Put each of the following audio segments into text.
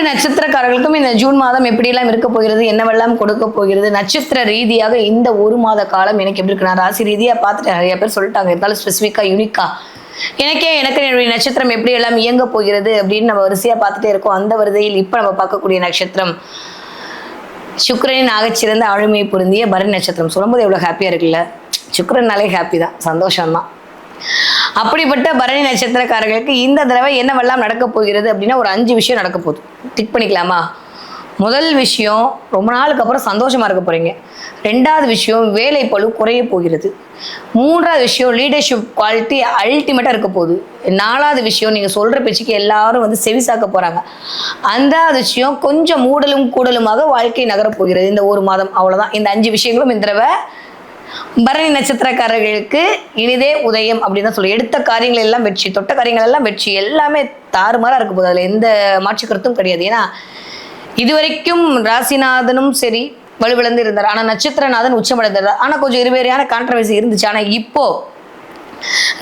ஒவ்வொரு நட்சத்திரக்காரர்களுக்கும் இந்த ஜூன் மாதம் எப்படியெல்லாம் இருக்க போகிறது என்னவெல்லாம் கொடுக்க போகிறது நட்சத்திர ரீதியாக இந்த ஒரு மாத காலம் எனக்கு எப்படி இருக்கு? நான் ராசி ரீதியாக பார்த்துட்டு நிறைய பேர் சொல்லிட்டாங்க இருந்தாலும் ஸ்பெசிஃபிக்காக யூனிக்கா எனக்கே எனக்கு என்னுடைய நட்சத்திரம் எப்படி எல்லாம் இயங்க போகிறது அப்படின்னு நம்ம வரிசையாக பார்த்துட்டே இருக்கோம். அந்த வரிசையில் இப்போ நம்ம பார்க்கக்கூடிய நட்சத்திரம் சுக்கரனின் ஆகச்சிறந்த ஆளுமை பொருந்திய பரணி நட்சத்திரம். சொல்லும்போது எவ்வளோ ஹாப்பியாக இருக்குல்ல? சுக்கிரன்னாலே ஹாப்பி தான். சந்தோஷம்தான். அப்படிப்பட்ட பரணி நட்சத்திரக்காரர்களுக்கு இந்த தடவை என்னவெல்லாம் நடக்க போகிறது அப்படின்னா ஒரு அஞ்சு விஷயம் நடக்க போகுது. டிக் பண்ணிக்கலாமா? முதல் விஷயம் ரொம்ப நாளுக்கு அப்புறம் சந்தோஷமா இருக்க போறீங்க. ரெண்டாவது விஷயம் வேலை பளு குறைய போகிறது. மூன்றாவது விஷயம் லீடர்ஷிப் குவாலிட்டி அல்டிமேட்டாக இருக்க போகுது. நாலாவது விஷயம் நீங்கள் சொல்கிற பேச்சுக்கு எல்லாரும் வந்து செவிசாக்க போகிறாங்க அஞ்சாவது விஷயம் கொஞ்சம் மூடலும் கூடலுமாக வாழ்க்கை நகரப் போகிறது. இந்த ஒரு மாதம் அவ்வளோதான் இந்த அஞ்சு விஷயங்களும் இந்த தடவை பரணி நட்சத்திரக்காரர்களுக்கு இனிதே உதயம் அப்படின்னு தான் சொல்லி எடுத்த காரியங்கள் எல்லாம் வெற்றி தொட்ட காரியங்கள் எல்லாம் வெற்றி எல்லாமே தாறுமாறா இருக்க போகுது. அதில் எந்த மாற்று கருத்தும் கிடையாது. ஏன்னா இதுவரைக்கும் ராசிநாதனும் சரி வலுவிழந்து இருந்தார். ஆனால் நட்சத்திரநாதன் உச்சமடைந்தார். ஆனால் கொஞ்சம் இருவேறையான கான்ட்ரவர்சி இருந்துச்சு. ஆனால் இப்போ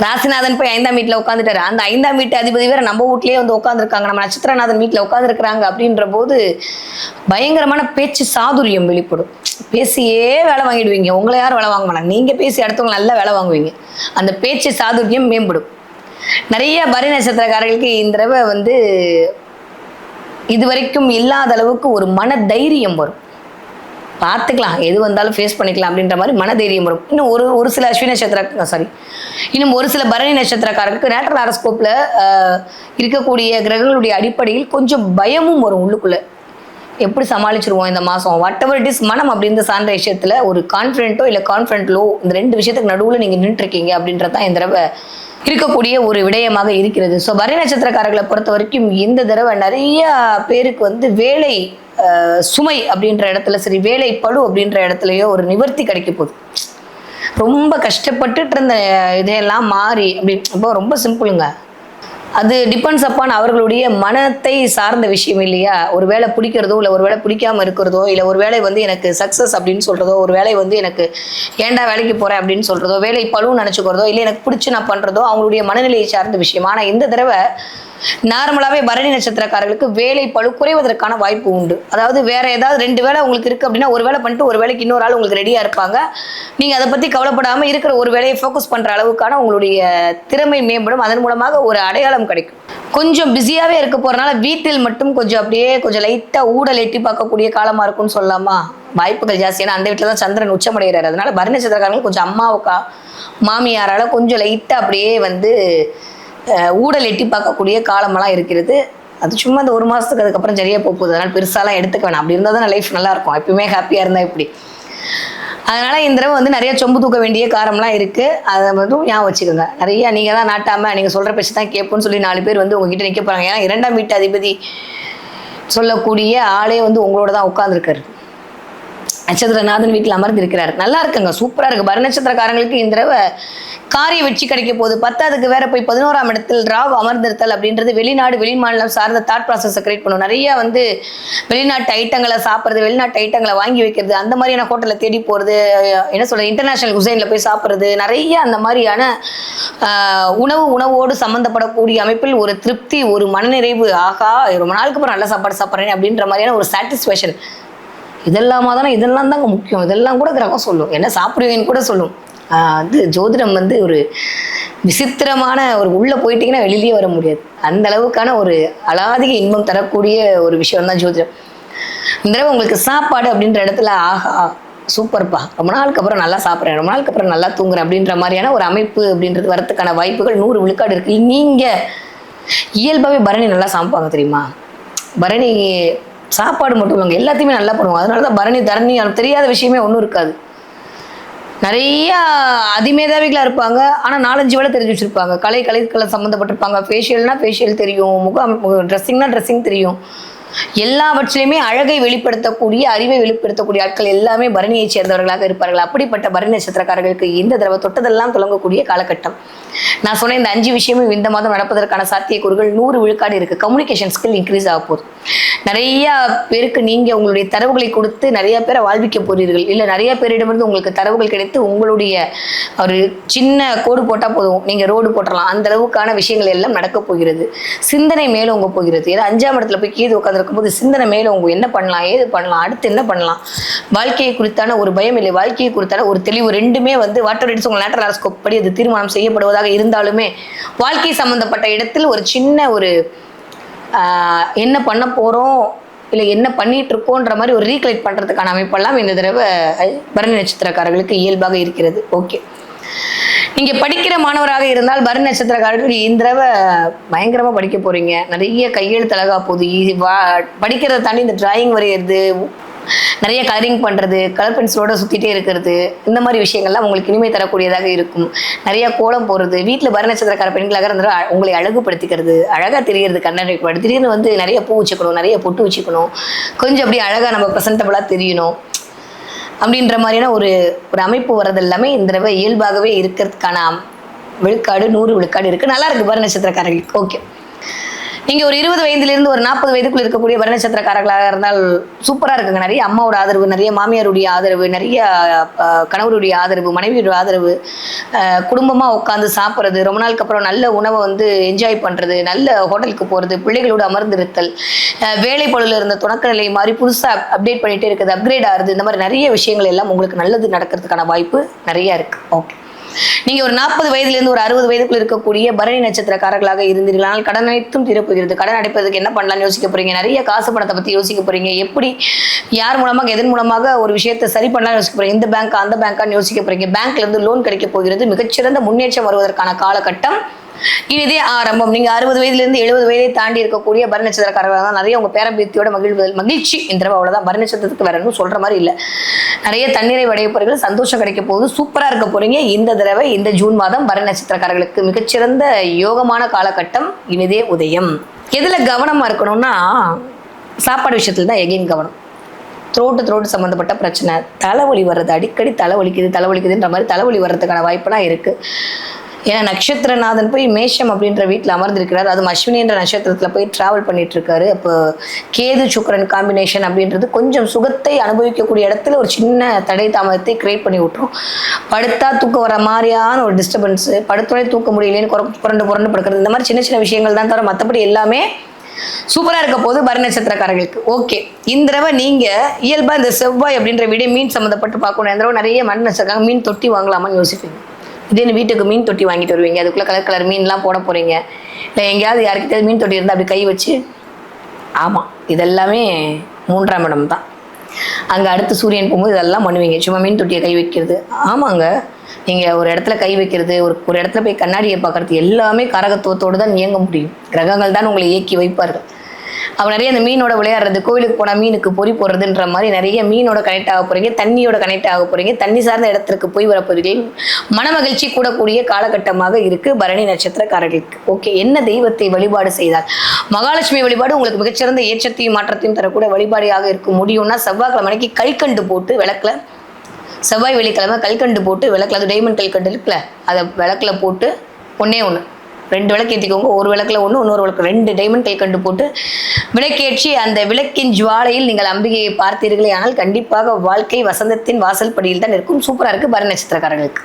ராசிநாதன் போய் ஐந்தாம் வீட்டில் உட்காந்துட்டாரு அந்த ஐந்தாம் வீட்டு அதிபதி வேற நம்ம வீட்லயே வந்து உட்காந்துருக்காங்க நம்ம நட்சத்திரநாதன் வீட்டில் உட்காந்துருக்குறாங்க அப்படின்ற போது பயங்கரமான பேச்சு சாதுரியம் வெளிப்படும். பேசியே வேலை வாங்கிடுவீங்க. உங்களை யாரும் வேலை வாங்க மாட்டாங்க நீங்க பேசி அடுத்தவங்க நல்லா வேலை வாங்குவீங்க. அந்த பேச்சு சாதுரியம் மேம்படும். நிறைய பரி நட்சத்திரக்காரர்களுக்கு இந்த தடவை வந்து இதுவரைக்கும் இல்லாத அளவுக்கு ஒரு மன தைரியம் வரும். பார்த்துக்கலாம். எது வந்தாலும் ஃபேஸ் பண்ணிக்கலாம் அப்படின்ற மாதிரி மனதைரியம் வரும். இன்னும் ஒரு ஒரு சில அஸ்வினி நட்சத்திர சாரி இன்னும் ஒரு சில பரணி நட்சத்திரக்காரருக்கு நேட்டரல் ஹாரஸ்கோப்பில் இருக்கக்கூடிய கிரகங்களுடைய அடிப்படையில் கொஞ்சம் பயமும் வரும் உள்ளுக்குள்ளே. எப்படி சமாளிச்சிருவோம் இந்த மாதம் வாட் எவர் இட் இஸ் மனம் அப்படின்ற சார்ந்த விஷயத்தில் ஒரு கான்ஃபிடென்ட்டோ இல்லை கான்ஃபிடென்ட்லோ இந்த ரெண்டு விஷயத்துக்கு நடுவில் நீங்கள் நின்றுருக்கீங்க அப்படின்றது தான் இந்த தடவை இருக்கக்கூடிய ஒரு விடயமாக இருக்கிறது. ஸோ வரி நட்சத்திரக்காரர்களை பொறுத்த வரைக்கும் இந்த தடவை நிறைய பேருக்கு வந்து வேலை சுமை அப்படின்ற இடத்துல சரி வேலை பழு அப்படின்ற இடத்துலையோ ஒரு நிவர்த்தி கிடைக்க போகுது. ரொம்ப கஷ்டப்பட்டுட்டு இருந்த இதையெல்லாம் மாறி அப்படி இப்போ ரொம்ப சிம்பிளுங்க அது டிபெண்ட்ஸ் அப்பான் அவர்களுடைய மனத்தை சார்ந்த விஷயம் இல்லையா? ஒரு வேலை பிடிக்கிறதோ இல்லை ஒரு வேலை பிடிக்காம இருக்கிறதோ இல்லை ஒரு வேலை வந்து எனக்கு சக்ஸஸ் அப்படின்னு சொல்கிறதோ ஒரு வேலை வந்து எனக்கு ஏன்டா வேலைக்கு போகிறேன் அப்படின்னு சொல்கிறதோ வேலை பழுவும் நினச்சிக்கிறதோ இல்லை எனக்கு பிடிச்சி நான் பண்ணுறதோ அவங்களுடைய மனநிலையை சார்ந்த விஷயம். ஆனால் இந்த தடவை நார்மலாகவே பரணி நட்சத்திரக்காரர்களுக்கு வேலை பழு குறைவதற்கான வாய்ப்பு உண்டு. அதாவது வேற ஏதாவது ரெண்டு வேலை உங்களுக்கு இருக்கு அப்படின்னா ஒரு வேலை பண்ணிட்டு ஒரு வேலைக்கு இன்னொரு ஆள் உங்களுக்கு ரெடியா இருப்பாங்க. நீங்க அதை பத்தி கவலைப்படாம இருக்கிற ஒரு வேலையை ஃபோக்கஸ் பண்ற அளவுக்கான உங்களுடைய திறமை மேம்படும். அதன் மூலமாக ஒரு அடையாளம் கிடைக்கும். கொஞ்சம் பிஸியாவே இருக்க போறனால வீட்டில் மட்டும் கொஞ்சம் அப்படியே கொஞ்சம் லைட்டா ஊடல் எட்டி பார்க்கக்கூடிய காலமா இருக்கும்னு சொல்லலாமா? வாய்ப்புகள் ஜாஸ்தி. ஏன்னா அந்த வீட்டில் தான் சந்திரன் உச்சமடைகிறார். அதனால பரணி நட்சத்திரக்காரங்க கொஞ்சம் அம்மாவுக்கா மாமியாரால கொஞ்சம் லைட்டா அப்படியே வந்து ஊடல் எட்டி பார்க்கக்கூடிய காலமெல்லாம் இருக்கிறது. அது சும்மா இந்த ஒரு மாதத்துக்கு அதுக்கப்புறம் சரியாக போக போகுது. அதனால் பெருசாலாம் எடுத்துக்க வேணாம். அப்படி இருந்தால் தான் லைஃப் நல்லா இருக்கும். எப்பயுமே ஹாப்பியாக இருந்தால் இப்படி அதனால இந்த தடவை வந்து நிறைய சொம்பு தூக்க வேண்டிய காரம்லாம் இருக்கு. அதை மட்டும் ஞாபகம் வச்சுக்கோங்க. நிறைய நீங்க தான் நாட்டாம நீங்க சொல்ற பேச்சு தான் கேட்போம்னு சொல்லி நாலு பேர் வந்து உங்ககிட்ட நிற்க போறாங்க. ஏன்னா இரண்டாம் வீட்டு அதிபதி சொல்லக்கூடிய ஆளே வந்து உங்களோட தான் உட்காந்துருக்காரு நட்சத்திரநாதன் வீட்டில் அமர்ந்து இருக்கிறார் நல்லா இருக்குங்க சூப்பராக இருக்கு. பர நட்சத்திரக்காரங்களுக்கு இந்த தடவை காரிய வெற்றி கிடைக்க போகுது. பத்தாவதுக்கு வேற போய் பதினோராம் இடத்தில் ராவ் அமர்ந்திருத்தல் அப்படின்றது வெளிநாடு வெளிமாநிலம் சார்ந்த தாட் ப்ராசஸை கிரியேட் பண்ணும். நிறைய வந்து வெளிநாட்டு ஐட்டங்களை சாப்பிட்றது வெளிநாட்டு ஐட்டங்களை வாங்கி வைக்கிறது அந்த மாதிரியான ஹோட்டலில் தேடி போகிறது என்ன சொல்கிறது இன்டர்நேஷனல் குசைனில் போய் சாப்பிட்றது நிறைய அந்த மாதிரியான உணவு உணவோடு சம்மந்தப்படக்கூடிய அமைப்பில் ஒரு திருப்தி ஒரு மனநிறைவு ஆகா ரொம்ப நாளுக்கு அப்புறம் நல்ல சாப்பாடு சாப்பிட்றேன் அப்படின்ற மாதிரியான ஒரு சாட்டிஸ்ஃபேக்ஷன் இதெல்லாமா தானே இதெல்லாம் தாங்க முக்கியம். இதெல்லாம் கூட கிரகம் சொல்லும். என்ன சாப்பிடுவீங்கன்னு கூட சொல்லும். வந்து அது ஜோதிடம் வந்து ஒரு விசித்திரமான ஒரு உள்ளே போயிட்டீங்கன்னா வெளியிலேயே வர முடியாது. அந்த அளவுக்கான ஒரு அலாதிக இன்பம் தரக்கூடிய ஒரு விஷயம் தான் ஜோதிடம். இந்த தடவை உங்களுக்கு சாப்பாடு அப்படின்ற இடத்துல ஆஹா சூப்பர்ப்பா. ரொம்ப நாளுக்கு அப்புறம் நல்லா சாப்பிட்றேன். ரொம்ப நாளுக்கு அப்புறம் நல்லா தூங்குறேன் அப்படின்ற மாதிரியான ஒரு அமைப்பு அப்படின்றது வரத்துக்கான வாய்ப்புகள் நூறு விழுக்காடு இருக்கு. நீங்கள் இயல்பாகவே பரணி நல்லா சமைப்பாங்க தெரியுமா? பரணி சாப்பாடு மட்டும் இல்லைங்க எல்லாத்தையுமே நல்லா பண்ணுவாங்க. அதனால தான் பரணி தரணி தெரியாத விஷயமே ஒன்றும் இருக்காது. நிறையா அதிமேதாவிகளாக இருப்பாங்க. ஆனால் நாலஞ்சு வேலை தெரிஞ்சு வச்சிருப்பாங்க. கலை கலைக்கலை சம்மந்தப்பட்டிருப்பாங்க ஃபேஷியல்னா ஃபேஷியல் தெரியும். முகம் ட்ரெஸ்ஸிங்னா ட்ரெஸ்ஸிங் தெரியும். எல்லாவற்றிலையுமே அழகை வெளிப்படுத்தக்கூடிய அறிவை வெளிப்படுத்தக்கூடிய ஆட்கள் எல்லாமே பரணியைச் சேர்ந்தவர்களாக இருப்பார்கள். அப்படிப்பட்ட பரணி நட்சத்திரக்காரர்களுக்கு இந்த தடவை தொட்டதெல்லாம் தொடங்கக்கூடிய காலகட்டம். நான் சொன்ன இந்த அஞ்சு விஷயமும் இந்த மாதம் நடப்பதற்கான சாத்தியக்கூறுகள் நூறு விழுக்காடு இருக்கு. கம்யூனிகேஷன் ஸ்கில் இன்க்ரீஸ் ஆக போகுது. நிறைய பேருக்கு நீங்க உங்களுடைய தரவுகளை கொடுத்து நிறைய பேரை வாழ்விக்க போறீர்கள். இல்ல நிறைய பேரிடமிருந்து உங்களுக்கு தரவுகள் கிடைத்து உங்களுடைய ஒரு சின்ன கோடு போட்டா போதும். நீங்க ரோடு போட்டலாம் அந்த அளவுக்கான விஷயங்கள் எல்லாம் நடக்க போகிறது. சிந்தனை மேலோங்க போகிறது. ஏன்னா அஞ்சாம் இடத்துல போய் கீது உட்காந்துருக்கும் போது சிந்தனை உங்க என்ன பண்ணலாம் ஏது பண்ணலாம் அடுத்து என்ன பண்ணலாம்? வாழ்க்கையை குறித்தான ஒரு பயம் இல்லை. வாழ்க்கையை குறித்தான ஒரு தெளிவு ரெண்டுமே வந்து வாட்டர் ரைட்ஸ் உங்கள் லேட்டர் ஆஸ்கோப் படி அது தீர்மானம் செய்யப்படுவதாக இருந்தாலுமே வாழ்க்கை சம்பந்தப்பட்ட இடத்தில் ஒரு சின்ன ஒரு என்ன பண்ண போகிறோம் இல்லை என்ன பண்ணிட்டு இருக்கோன்ற மாதிரி ஒரு ரீகலெக்ட் பண்ணுறதுக்கான அமைப்பெல்லாம் இந்த தடவை பரணி நட்சத்திரக்காரர்களுக்கு இயல்பாக இருக்கிறது. ஓகே நீங்க படிக்கிற மாணவராக இருந்தால் பரணி நட்சத்திரக்காரர்கள் இந்த தடவை பயங்கரமா படிக்க போறீங்க. நிறைய கையெழுத்து அழகா போகுது. வா- படிக்கிறத தாண்டி இந்த டிராயிங் வரைகிறது நிறைய கலரிங் பண்றது கலர் பென்சிலோட சுத்திட்டே இருக்கிறது இந்த மாதிரி விஷயங்கள்லாம் உங்களுக்கு இனிமை தரக்கூடியதாக இருக்கும். நிறைய கோலம் போடுறது வீட்டில் பரண நட்சத்திரக்கார பெண்களாக இருந்தால் உங்களை அழகுபடுத்திக்கிறது அழகா தெரிகிறது கண்ணாடி திடீர்னு வந்து நிறைய பூ வச்சுக்கணும் நிறைய பொட்டு வச்சுக்கணும். கொஞ்சம் அப்படியே அழகா நம்ம ப்ரெசன்டபுளாக தெரியணும். அப்படின்ற மாதிரியான ஒரு ஒரு அமைப்பு வர்றது எல்லாமே இந்த தடவை இயல்பாகவே இருக்கிறதுக்கான விழுக்காடு நூறு விழுக்காடு இருக்கு. நல்லா இருக்கு பாரு நட்சத்திரக்காரர்களுக்கு ஓகே நீங்க ஒரு இருபது வயதிலிருந்து ஒரு நாற்பது வயதுக்குள் இருக்கக்கூடிய வருணச்சத்திரக்காரர்களாக இருந்தால் சூப்பரா இருக்குங்க. நிறைய அம்மாவோட ஆதரவு நிறைய மாமியாருடைய ஆதரவு நிறைய கணவருடைய ஆதரவு மனைவியோட ஆதரவு குடும்பமாக குடும்பமா உட்காந்து சாப்பிட்றது ரொம்ப நாளுக்கு அப்புறம் நல்ல உணவை வந்து என்ஜாய் பண்றது நல்ல ஹோட்டலுக்கு போறது பிள்ளைகளோட அமர்ந்திருத்தல் வேலை பழுல இருந்த துணக்க நிலை மாதிரி புதுசா அப்டேட் பண்ணிட்டே இருக்குது அப்கிரேட் ஆகுது இந்த மாதிரி நிறைய விஷயங்கள் எல்லாம் உங்களுக்கு நல்லது நடக்கிறதுக்கான வாய்ப்பு நிறைய இருக்கு. ஓகே நீங்க ஒரு நாற்பது வயதுலேருந்து ஒரு அறுபது வயதுக்குள்ள இருக்கக்கூடிய பரணி நட்சத்திரக்காரர்களாக இருந்தீர்களால் கடன் அனைத்தும் தீரப்போகிறது. கடன் அடைப்பதற்கு என்ன பண்ணலாம்னு யோசிக்க போறீங்க? நிறைய காசு பணத்தை பத்தி யோசிக்க போறீங்க. எப்படி யார் மூலமாக எதன் மூலமாக ஒரு விஷயத்தை சரி பண்ணலாம்னு யோசிக்க போறீங்க? இந்த பேங்க் அந்த பேங்கான்னு யோசிக்க போறீங்க. பேங்க்ல இருந்து லோன் கிடைக்க போகிறது. மிகச்சிறந்த முன்னேற்றம் வருவதற்கான காலகட்டம் இனிதே ஆரம்பம். நீங்க அறுபது வயதுல இருந்து எழுபது வயதை தாண்டி இருக்கக்கூடிய பரண நட்சத்திரக்காரர்கள் தான். நிறைய உங்க பேரம்பேத்தியோட மகிழ்வுதல் மகிழ்ச்சி இந்த தடவை அவ்வளவுதான். பரண வேற ஒன்றும் சொல்ற மாதிரி இல்ல. நிறைய தண்ணீரை வடைய போறீங்க சந்தோஷம் கிடைக்க போகுது. சூப்பரா இருக்க போறீங்க. இந்த தடவை இந்த ஜூன் மாதம் பரண நட்சத்திரக்காரர்களுக்கு மிகச்சிறந்த யோகமான காலகட்டம் இனிதே உதயம். எதுல கவனமா இருக்கணும்னா சாப்பாடு விஷயத்துல தான் எகைன் கவனம். த்ரோட்டு த்ரோட்டு சம்மந்தப்பட்ட பிரச்சனை தலைவலி வர்றது. அடிக்கடி தலைவலிக்குது தலைவலிக்குதுன்ற மாதிரி தலைவலி வர்றதுக்கான வாய்ப்பெல்லாம் இருக்குது ஏன்னா நட்சத்திரநாதன் போய் மேஷம் அப்படின்ற வீட்டில் அமர்ந்திருக்கிறார். அதுவும் அஸ்வினின்ற நட்சத்திரத்தில் போய் ட்ராவல் பண்ணிட்டு இருக்காரு அப்போ கேது சுக்கரன் காம்பினேஷன் அப்படின்றது கொஞ்சம் சுகத்தை அனுபவிக்கக்கூடிய இடத்துல ஒரு சின்ன தடை தாமதத்தை கிரியேட் பண்ணி விட்டுரும். படுத்தா தூக்கம் வர மாதிரியான ஒரு டிஸ்டர்பன்ஸு படுத்தோடனே தூக்க முடியலன்னு குற- புரண்டு புரண்டு படுக்கிறது இந்த மாதிரி சின்ன சின்ன விஷயங்கள் தான் தவிர மற்றபடி எல்லாமே சூப்பராக இருக்க போது பரண நட்சத்திரக்காரர்களுக்கு. ஓகே இந்த தடவை நீங்கள் இயல்பாக இந்த செவ்வாய் அப்படின்ற விட மீன் சம்மந்தப்பட்டு பார்க்கணும். இந்த தடவை நிறைய மண் நட்சத்திரம் மீன் தொட்டி வாங்கலாமான்னு யோசிப்பீங்க. திடீர்னு வீட்டுக்கு மீன் தொட்டி வாங்கிட்டு வருவீங்க. அதுக்குள்ள கலர் கலர் மீன்லாம் போட போகிறீங்க இல்லை எங்கேயாவது யாருக்கிட்ட மீன் தொட்டி இருந்தால் அப்படி கை வச்சு. ஆமாம் இதெல்லாமே மூன்றாம் இடம் தான். அங்கே அடுத்து சூரியன் போகும்போது இதெல்லாம் பண்ணுவீங்க. சும்மா மீன் தொட்டியை கை வைக்கிறது. ஆமாங்க. நீங்கள் ஒரு இடத்துல கை வைக்கிறது ஒரு ஒரு இடத்துல போய் கண்ணாடியை பார்க்கறது எல்லாமே கரகத்துவத்தோடு தான் இயங்க முடியும். கிரகங்கள் தான் உங்களை இயக்கி வைப்பார்கள். அவன் நிறைய அந்த மீனோட விளையாடுறது கோவிலுக்கு போனால் மீனுக்கு பொறி போடுறதுன்ற மாதிரி நிறைய மீனோட கனெக்ட் ஆக போறீங்க தண்ணியோட கனெக்ட் ஆக போறீங்க. தண்ணி சார்ந்த இடத்திற்கு போய் வர போறீர்கள் மனமகிழ்ச்சி கூடக்கூடிய காலகட்டமாக இருக்கு பரணி நட்சத்திரக்காரர்களுக்கு. ஓகே என்ன தெய்வத்தை வழிபாடு செய்தால் மகாலட்சுமி வழிபாடு உங்களுக்கு மிகச்சிறந்த ஏற்றத்தையும் மாற்றத்தையும் தரக்கூடிய வழிபாடாக இருக்க முடியும்னா செவ்வாய்க்கிழமை அன்னைக்கு கல்கண்டு போட்டு விளக்கில் செவ்வாய் வெள்ளிக்கிழமை கல்கண்டு போட்டு விளக்கில் அது டைமண்ட் கல்கண்டு இருக்குல்ல அதை விளக்கில் போட்டு ஒன்னே ஒன்று ரெண்டு விளக்கு ஏற்றிக்கோங்க ஒரு விளக்குல ஒன்று இன்னொரு விளக்கு ரெண்டு டைமண்ட் கண்டு போட்டு விளக்கேற்றி அந்த விளக்கின் ஜுவாலையில் நீங்கள் அம்பிகையை பார்த்தீர்களே. ஆனால் கண்டிப்பாக வாழ்க்கை வசந்தத்தின் வாசல் படியில் தான் இருக்கும். சூப்பராக இருக்குது பரண நட்சத்திரக்காரர்களுக்கு.